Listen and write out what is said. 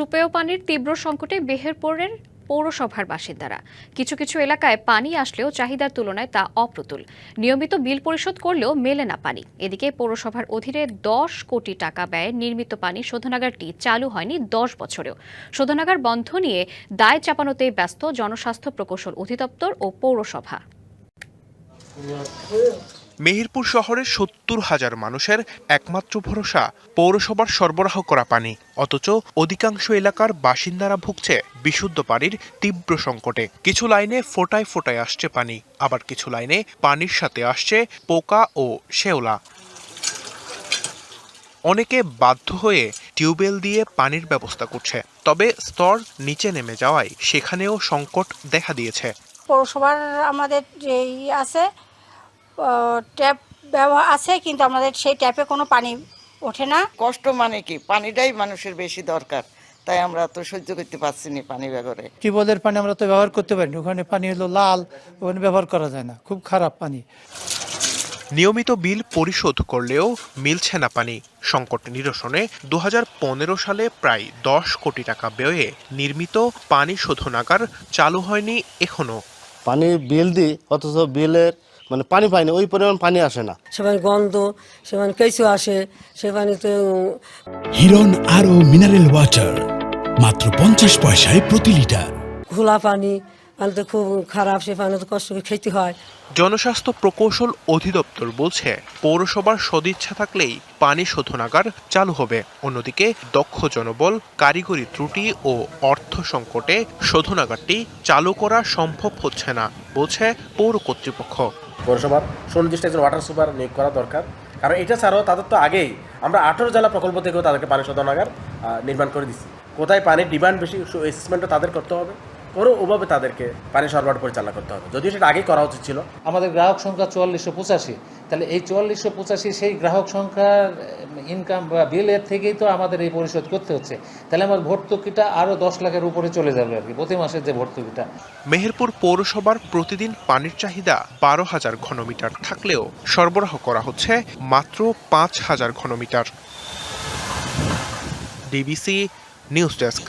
সুপেয় পানির তীব্র সংকটে বেহেরপুরের পৌরসভার বাসিন্দারা। কিছু কিছু এলাকায় পানি আসলেও চাহিদার তুলনায় তা অপ্রতুল। নিয়মিত বিল পরিশোধ করলেও মেলে না পানি। এদিকে পৌরসভার অধীনে দশ কোটি টাকা ব্যয়ে নির্মিত পানি শোধনাগারটি চালু হয়নি দশ বছরেও। শোধনাগার বন্ধ নিয়ে দায় চাপানোতে ব্যস্ত জনস্বাস্থ্য প্রকৌশল অধিদপ্তর ও পৌরসভা। মেহেরপুর শহরের সত্তর হাজার মানুষের একমাত্র ভরসা পৌরসভার সরবরাহ করা পানি। অথচ অধিকাংশ এলাকার বাসিন্দারা ভুগছে বিশুদ্ধ পানির তীব্র সংকটে। কিছু লাইনে ফোটায় ফোটায় আসছে পানি, আবার কিছু লাইনে পানির সাথে আসছে পোকা ও শেওলা। অনেকে বাধ্য হয়ে টিউবওয়েল দিয়ে পানির ব্যবস্থা করছে, তবে স্তর নিচে নেমে যাওয়ায় সেখানেও সংকট দেখা দিয়েছে। পৌরসভার আমাদের যে ই আছে ট্যাপ ব্যবহার আছে কিন্তু আমাদের সেই ট্যাপে কোনো পানি ওঠে না। কষ্ট মানে কি? পানিটাই মানুষের বেশি দরকার। তাই আমরা তো সহ্য করতে পারছি না পানি ব্যবহারে। টিউবওয়েলের পানি আমরা তো ব্যবহার করতে পারি না। ওখানে পানি হলো লাল ওখানে ব্যবহার করা যায় না। খুব খারাপ পানি। নিয়মিত বিল পরিশোধ করলেও মিলছে না পানি। সংকট নিরসনে দু হাজার পনেরো সালে প্রায় দশ কোটি টাকা ব্যয়ে নির্মিত পানি শোধনাগার চালু হয়নি এখনও পানি বিল দিই অথচ বিলের মানে পানি পায় না ওই পরিমাণ পানি আসে না। সেখানে গন্ধ সেখানে কেঁচো আসে সেখানে তো হিরন আরও মিনারেল ওয়াটার মাত্র পঞ্চাশ পয়সায় প্রতি লিটার ঘোলা পানি পানি তো খুব খারাপ সে পানি তো কষ্ট করে খেতে হয়। জনস্বাস্থ্য প্রকৌশল অধিদপ্তর বলছে পৌরসভার সদিচ্ছা থাকলেই পানি শোধনাগার চালু হবে। অন্যদিকে দক্ষ জনবল কারিগরি ত্রুটি ও অর্থ সংকটে শোধনাগারটি চালু করা সম্ভব হচ্ছে না বলছে পৌর কর্তৃপক্ষ। পৌরসভার সুনির্দিষ্ট একজন ওয়াটার সুপার নিয়োগ করা দরকার। কারণ এটা ছাড়াও তাদের তো আগেই আমরা আঠেরো জেলা প্রকল্প থেকেও তাদেরকে পানি শোধনাগার নির্মাণ করে দিচ্ছি কোথায় পানির ডিমান্ড বেশি অ্যাসেসমেন্টও তাদের করতে হবে। করে ওভাবে তাদেরকে পানি সরবরাহ পরিচালনা করতে হবে। যদিও সেটা আগে করা উচিত ছিল। আমাদের গ্রাহক সংখ্যা চুয়াল্লিশশো পঁচাশি। তাহলে এই চুয়াল্লিশশো পঁচাশি সেই গ্রাহক সংখ্যার ইনকাম বা বিলের থেকেই তো আমাদের এই পরিশোধ করতে হচ্ছে। তাহলে আমার ভর্তুকিটা আরও দশ লাখের উপরে চলে যাবে আর কি প্রতি মাসের যে ভর্তুকিটা। মেহেরপুর পৌরসভার প্রতিদিন পানির চাহিদা বারো হাজার ঘনমিটার থাকলেও সরবরাহ করা হচ্ছে মাত্র পাঁচ হাজার ঘনমিটার। DBC news desk.